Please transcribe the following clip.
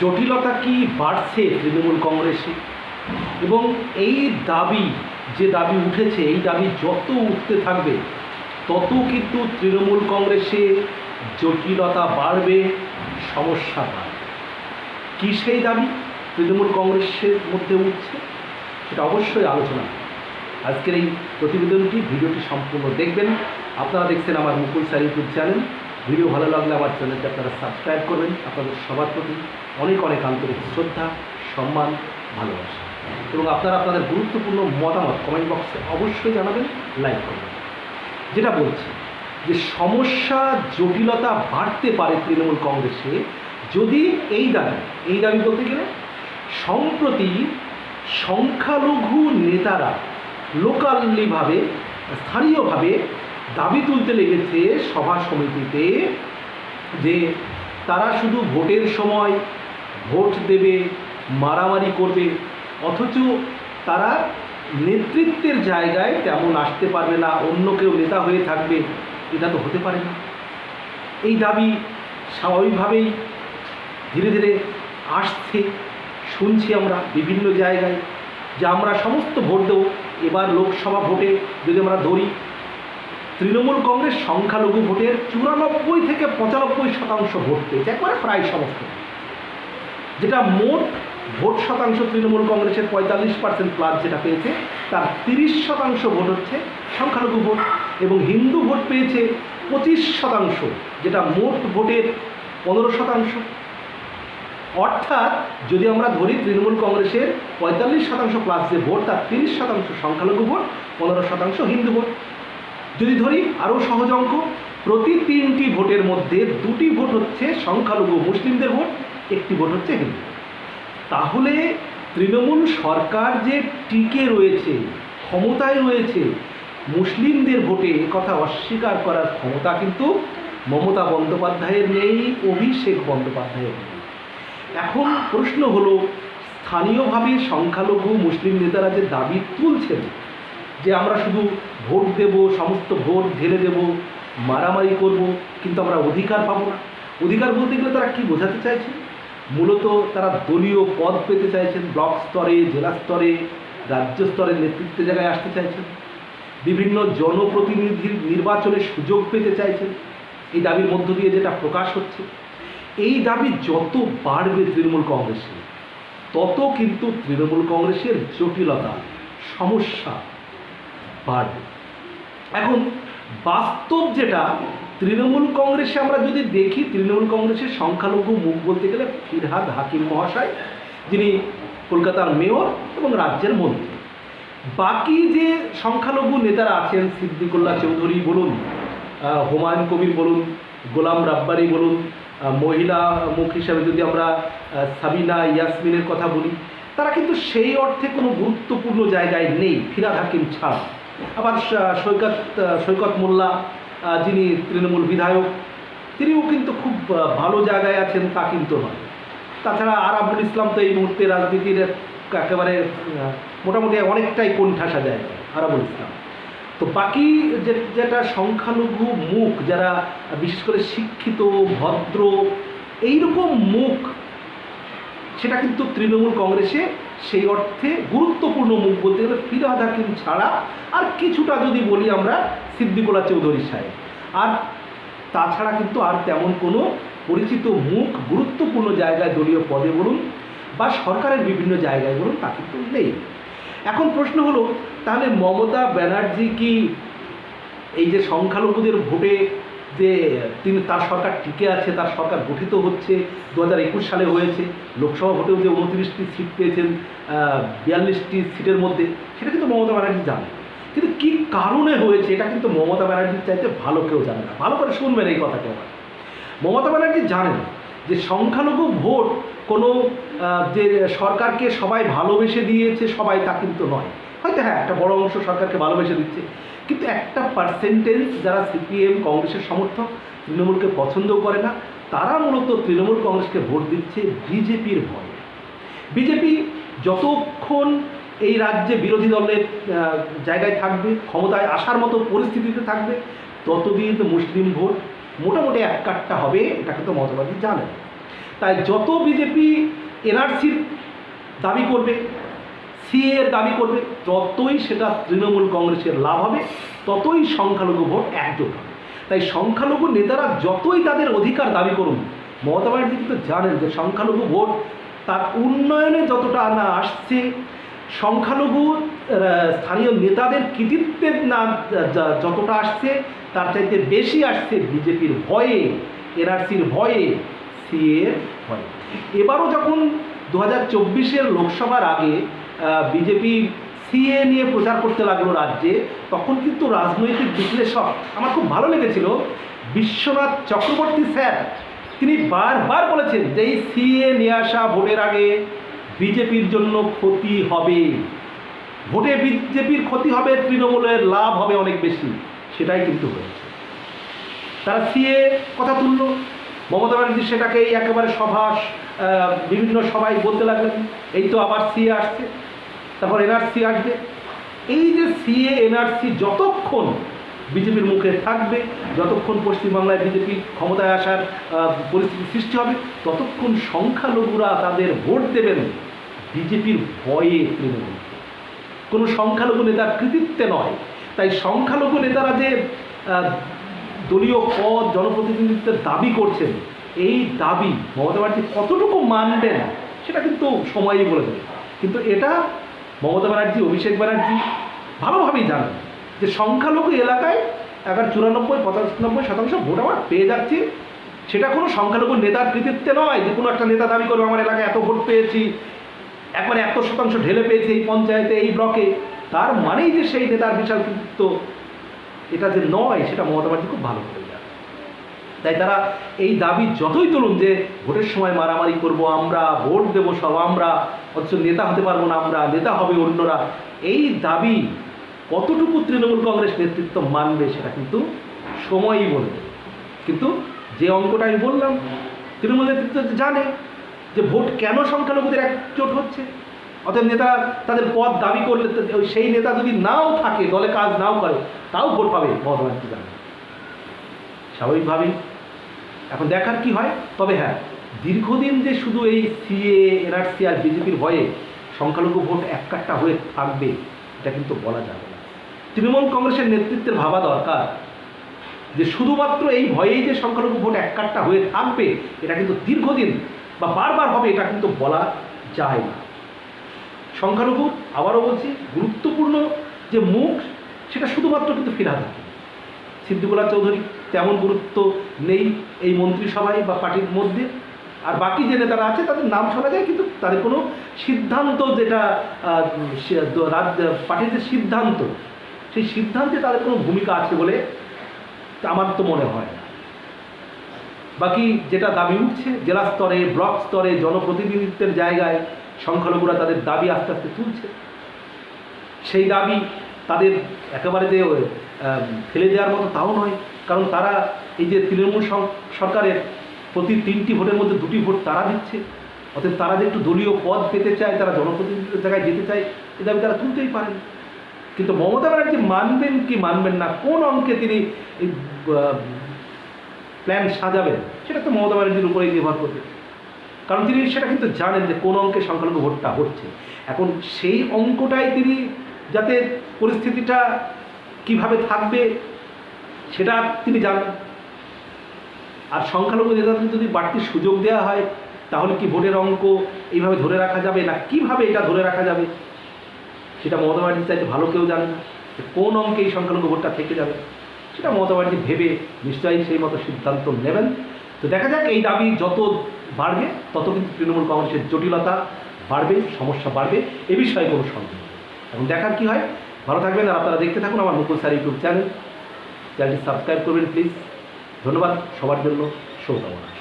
জটিলতা কি বাড়ছে তৃণমূল কংগ্রেসে? এবং এই দাবি, যে দাবি উঠেছে, এই দাবি যত উঠতে থাকবে, তত কিন্তু তৃণমূল কংগ্রেসে জটিলতা বাড়বে, সমস্যা বাড়বে। কী সেই দাবি তৃণমূল কংগ্রেসের মধ্যে উঠছে? সেটা অবশ্যই আলোচনা। আজকের এই প্রতিবেদনটি, ভিডিওটি সম্পূর্ণ দেখবেন। আপনারা দেখছেন আমার মুকুল স্যার চ্যানেল। ভিডিও ভালো লাগলে আমার চ্যানেলটি আপনারা সাবস্ক্রাইব করবেন। আপনাদের সবার প্রতি অনেক অনেক আন্তরিক শ্রদ্ধা, সম্মান, ভালোবাসা। এবং আপনারা আপনাদের গুরুত্বপূর্ণ মতামত কমেন্ট বক্সে অবশ্যই জানাবেন লাইক করবেন। যেটা বলছি যে সমস্যা জটিলতা বাড়তে পারে তৃণমূল কংগ্রেসে যদি এই দাবি এই দাবি বলতে গেলে সম্প্রতি সংখ্যালঘু নেতারা লোকালিভাবে স্থানীয়ভাবে দাবি তুলতে লেগেছে সভা সমিতিতে যে তারা শুধু ভোটের সময় ভোট দেবে, মারামারি করবে, অথচ তারা নেতৃত্বের জায়গায় তেমন আসতে পারবে না, অন্য কেউ নেতা হয়ে থাকবে, এটা তো হতে পারে না। এই দাবি স্বাভাবিকভাবেই ধীরে ধীরে আসছে, শুনছি আমরা বিভিন্ন জায়গায় যে আমরা সমস্ত ভোট দেবো, এবার লোকসভা ভোটে যদি আমরা ধরি তৃণমূল কংগ্রেস সংখ্যালঘু ভোটের চুরানব্বই থেকে পঁচানব্বই শতাংশ ভোট পেয়েছে, একবারে প্রায় সমস্ত। যেটা মোট ভোট শতাংশ তৃণমূল কংগ্রেসের পঁয়তাল্লিশ পার্সেন্ট প্লাস যেটা পেয়েছে, তার তিরিশ শতাংশ ভোট হচ্ছে সংখ্যালঘু ভোট এবং হিন্দু ভোট পেয়েছে পঁচিশ শতাংশ, যেটা মোট ভোটের পনেরো শতাংশ। অর্থাৎ যদি আমরা ধরি তৃণমূল কংগ্রেসের পঁয়তাল্লিশ শতাংশ প্লাস যে ভোট, তার তিরিশ শতাংশ সংখ্যালঘু ভোট, পনেরো শতাংশ হিন্দু ভোট। যদি ধরি, আরও সহজ অঙ্ক, প্রতি তিনটি ভোটের মধ্যে দুটি ভোট হচ্ছে সংখ্যালঘু মুসলিমদের ভোট, একটি ভোট হচ্ছে হিন্দু। তাহলে তৃণমূল সরকার যে টিকে রয়েছে, ক্ষমতায় রয়েছে, মুসলিমদের ভোটে কথা অস্বীকার করার ক্ষমতা কিন্তু মমতা বন্দ্যোপাধ্যায়ের নেই, অভিষেক বন্দ্যোপাধ্যায়ের নেই। এখন প্রশ্ন হলো, স্থানীয়ভাবে সংখ্যালঘু মুসলিম নেতারা যে দাবি তুলছেন যে আমরা শুধু ভোট দেব, সমস্ত ভোট ঢেলে দেব, মারামারি করব, কিন্তু আমরা অধিকার পাবো না। অধিকার বলতে গেলে তারা কি বোঝাতে চাইছেন মূলত তারা দলীয় পদ পেতে চাইছেন, ব্লক স্তরে, জেলা স্তরে, রাজ্য স্তরে নেতৃত্বের জায়গায় আসতে চাইছেন। বিভিন্ন জনপ্রতিনিধির নির্বাচনের সুযোগ পেতে চাইছেন। এই দাবির মধ্য দিয়ে যেটা প্রকাশ হচ্ছে, এই দাবি যত বাড়বে তৃণমূল কংগ্রেসের, তত কিন্তু তৃণমূল কংগ্রেসের জটিলতা, সমস্যা বাড়বে এখন বাস্তব যেটা, তৃণমূল কংগ্রেসে আমরা যদি দেখি, তৃণমূল কংগ্রেসের সংখ্যালঘু মুখ বলতে গেলে ফিরহাদ হাকিম মহাশয়, যিনি কলকাতার মেয়র এবং রাজ্যের মন্ত্রী। বাকি যে সংখ্যালঘু নেতারা আছেন, সিদ্দিকুল্লাহ চৌধুরী বলুন হুমায়ুন কবির বলুন, গোলাম রাব্বারি বলুন মহিলা মুখ হিসাবে যদি আমরা সাবিনা ইয়াসমিনের কথা বলি, তারা কিন্তু সেই অর্থে কোনো গুরুত্বপূর্ণ জায়গায় নেই ফিরাদ হাকিম ছাড়া। আবার সৈকত সৈকত মোল্লা যিনি তৃণমূল বিধায়ক, তিনিও কিন্তু খুব ভালো জায়গায় আছেন, তা কিন্তু নয়। তাছাড়া আরাবুল ইসলাম তো এই মুহূর্তে রাজনীতির একেবারে মোটামুটি অনেকটাই কোণঠাসা যায় আরাবুল ইসলাম। তো বাকি যে, যেটা সংখ্যালঘু মুখ, যারা, বিশেষ করে শিক্ষিত, ভদ্র, এইরকম মুখ, সেটা কিন্তু তৃণমূল কংগ্রেসে সেই অর্থে গুরুত্বপূর্ণ মুখ বলতে গেলে ফিরাদ হাকিম ছাড়া আর কিছুটা যদি বলি আমরা সিদ্দিকুল্লাহ চৌধুরী সাহেব। আর তাছাড়া কিন্তু আর তেমন কোনো পরিচিত মুখ গুরুত্বপূর্ণ জায়গায় দলীয় পদে বলুন বা সরকারের বিভিন্ন জায়গায় বলুন তা কিন্তু নেই। এখন প্রশ্ন হলো, তাহলে মমতা ব্যানার্জি কি এই যে সংখ্যালঘুদের ভোটে যে তিনি তার সরকার টিকে আছে, তার সরকার গঠিত হচ্ছে দু হাজার একুশ সালে হয়েছে, লোকসভা ভোটেও যে উনত্রিশটি সিট পেয়েছেন বিয়াল্লিশটি সিটের মধ্যে, সেটা কিন্তু মমতা ব্যানার্জি জানে। কিন্তু কী কারণে হয়েছে, এটা কিন্তু মমতা ব্যানার্জির চাইতে ভালো কেউ জানে না। ভালো করে শুনবেন এই কথাটা আবার। মমতা ব্যানার্জি জানেন যে সংখ্যালঘু ভোট কোনো যে সরকারকে সবাই ভালোবেসে দিয়েছে, সবাই তা কিন্তু নয়। হয়তো হ্যাঁ একটা বড় অংশ সরকারকে ভালোবেসে দিচ্ছে। কিন্তু একটা পার্সেন্টেজ যারা সিপিএম কংগ্রেসের সমর্থক, তৃণমূলকে পছন্দ করে না, তারা মূলত তৃণমূল কংগ্রেসকে ভোট দিচ্ছে বিজেপির ভয়ে। বিজেপি যতক্ষণ এই রাজ্যে বিরোধী দলের জায়গায় থাকবে, ক্ষমতায় আসার মতো পরিস্থিতিতে থাকবে, ততদিন মুসলিম ভোট মোটামুটি এক কাট্টা হবে এটা কিন্তু মতবাদী জানেন। তাই যত বিজেপি এনআরসির দাবি করবে সিএ এর দাবি করবে ততই সেটা তৃণমূল কংগ্রেসের লাভ হবে, ততই সংখ্যালঘু ভোট একজোট হবে। তাই সংখ্যালঘু নেতারা যতই তাদের অধিকার দাবি করুন, মমতা ব্যানার্জি কিন্তু জানেন যে সংখ্যালঘু ভোট তার উন্নয়নে যতটা না আসছে, সংখ্যালঘু স্থানীয় নেতাদের কৃতিত্বের না যতটা আসছে, তার চাইতে বেশি আসছে বিজেপির ভয়ে, এনআরসির ভয়ে সিএর ভয়ে। এবারও যখন দু হাজার লোকসভার আগে বিজেপি সিএ নিয়ে প্রচার করতে লাগল রাজ্যে, তখন কিন্তু রাজনৈতিক বিশ্লেষক, আমার খুব ভালো লেগেছিল, বিশ্বনাথ চক্রবর্তী স্যার, তিনি বারবার বলেছেন যে এই সিএ নিয়ে আসা ভোটের আগে বিজেপির জন্য ক্ষতি হবে। ভোটে বিজেপির ক্ষতি হবে, তৃণমূলের লাভ হবে অনেক বেশি, সেটাই কিন্তু হয়েছে। তারা সিএ কথা তুললো। মমতা ব্যানার্জি সেটাকেই একেবারে সভা বিভিন্ন সবাই বলতে লাগলেন, এই তো আবার সিএ আসছে, তারপর এনআরসি আসবে। এই যে সিএ এনআরসি যতক্ষণ বিজেপির মুখে থাকবে, যতক্ষণ পশ্চিমবাংলায় বিজেপি ক্ষমতায় আসার পরিস্থিতি সৃষ্টি হবে, ততক্ষণ সংখ্যালঘুরা তাদের ভোট দেবেন বিজেপির ভয়ে তৃণমূল। কোনো সংখ্যালঘু নেতার কৃতিত্বে নয়। তাই সংখ্যালঘু নেতারা যে দলীয় পদ জনপ্রতিনিধিত্বের দাবি করছেন। এই দাবি মমতা ব্যানার্জি কতটুকু মানবেন সেটা কিন্তু সময়ই বলে দেবে। কিন্তু এটা মমতা ব্যানার্জি, অভিষেক ব্যানার্জি ভালোভাবেই জানেন যে সংখ্যালঘু এলাকায় এগারো, চুরানব্বই, পঁচানব্বই শতাংশ ভোট আমার পেয়ে যাচ্ছে। সেটা কোনো সংখ্যালঘু নেতার কৃতিত্বে নয় যে কোনো একটা নেতা দাবি করবে, আমার এলাকায় এত ভোট পেয়েছি, একবারে এত শতাংশ ঢেলে পেয়েছে এই পঞ্চায়েতে, এই ব্লকে। তার মানেই যে সেই নেতার বিশাল কৃতিত্ব এটা যে নয়, সেটা মমতা ব্যানার্জি খুব ভালো করে তাই তারা এই দাবি যতই তুলুন যে ভোটের সময় মারামারি করব আমরা, ভোট দেবো সব আমরা, অথচ নেতা হতে পারব না আমরা, নেতা হবে অন্যরা, এই দাবি কতটুকু তৃণমূল কংগ্রেস নেতৃত্ব মানবে সেটা কিন্তু সময়ই বলবে কিন্তু যে অঙ্কটা আমি বললাম, তৃণমূল নেতৃত্ব জানে যে ভোট কেন সংখ্যালঘুদের একজোট হচ্ছে। অতএব নেতারা তাদের পদ দাবি করলে সেই নেতা যদি নাও থাকে, দলে কাজ নাও করে, তাও ভোট পাবে মমতা ব্যানার্জি। জানে স্বাভাবিকভাবেই। এখন দেখার কি হয়? তবে হ্যাঁ দীর্ঘদিন যে শুধু এই সিএ, এনআরসি আর বিজেপির ভয়ে সংখ্যালঘু ভোট এককাট্টা হয়ে থাকবে, এটা কিন্তু বলা যাবে না। তৃণমূল কংগ্রেসের নেতৃত্বের ভাবা দরকার যে শুধুমাত্র এই ভয়েই যে সংখ্যালঘু ভোট এককাট্টা হয়ে থাকবে, এটা কিন্তু দীর্ঘদিন বা বারবার হবে, এটা কিন্তু বলা যায় না। সংখ্যালঘু, আবারও বলছি, গুরুত্বপূর্ণ যে মুখ, সেটা শুধুমাত্র কিন্তু ফিরহাদ হাকিম। সিদ্দিকুল্লাহ চৌধুরী তেমন গুরুত্ব নেই এই মন্ত্রিসভায় বা পার্টির মধ্যে। আর বাকি যে নেতারা আছে, তাদের নাম শোনা যায়, কিন্তু তাদের কোনো সিদ্ধান্ত যেটা রাজ্য পার্টির যে সিদ্ধান্ত, সেই সিদ্ধান্তে তাদের কোনো ভূমিকা আছে বলে আমার তো মনে হয় না। বাকি যেটা দাবি উঠছে, জেলা স্তরে, ব্লক স্তরে, জনপ্রতিনিধিত্বের জায়গায় সংখ্যালঘুরা তাদের দাবি আস্তে আস্তে তুলছে। সেই দাবি তাদের একেবারে যে ফেলে দেওয়ার মতো তাও নয়। কারণ তারা এই যে তৃণমূল সরকারের প্রতি তিনটি ভোটের মধ্যে দুটি ভোট তারা দিচ্ছে। অতএব তারা যে একটু দলীয় পদ পেতে চায়, তারা জনপ্রতিনিধিত্বের জায়গায় যেতে চায় এই দাবি তারা তুলতেই পারেন। কিন্তু মমতা ব্যানার্জি মানবেন কি মানবেন না, কোন অঙ্কে তিনি প্ল্যান সাজাবেন, সেটা তো মমতা ব্যানার্জির উপরেই নির্ভর করবে। কারণ তিনি সেটা কিন্তু জানেন যে কোন অঙ্কে সংখ্যালঘু ভোটটা হচ্ছে। এখন সেই অঙ্কটাই তিনি যাতে পরিস্থিতিটা কীভাবে থাকবে, সেটা তিনি জানেন আর সংখ্যালঘু নেতাদের যদি বাড়তি সুযোগ দেওয়া হয়, তাহলে কি ভোটের অঙ্ক এইভাবে ধরে রাখা যাবে, না কীভাবে এটা ধরে রাখা যাবে? সেটা মমতা ব্যানার্জি চাইতে ভালো কেউ জানে না কোন অঙ্কে এই সংখ্যালঘু ভোটটা থেকে যাবে। সেটা মমতা ব্যানার্জি ভেবে নিশ্চয়ই সেই মতো সিদ্ধান্ত নেবেন। তো দেখা যাক এই দাবি যত বাড়বে, তত কিন্তু তৃণমূল কংগ্রেসের জটিলতা বাড়বে, সমস্যা বাড়বে। এ বিষয়ে কোনো সন্দেহ এখন দেখার কি হয়? ভালো থাকবেন আর আপনারা দেখতে থাকুন আমার মুকুল স্যার ইউটিউব চ্যানেল চ্যানেলটি সাবস্ক্রাইব করবেন, প্লিজ। ধন্যবাদ সবার জন্য। শুভকামনা।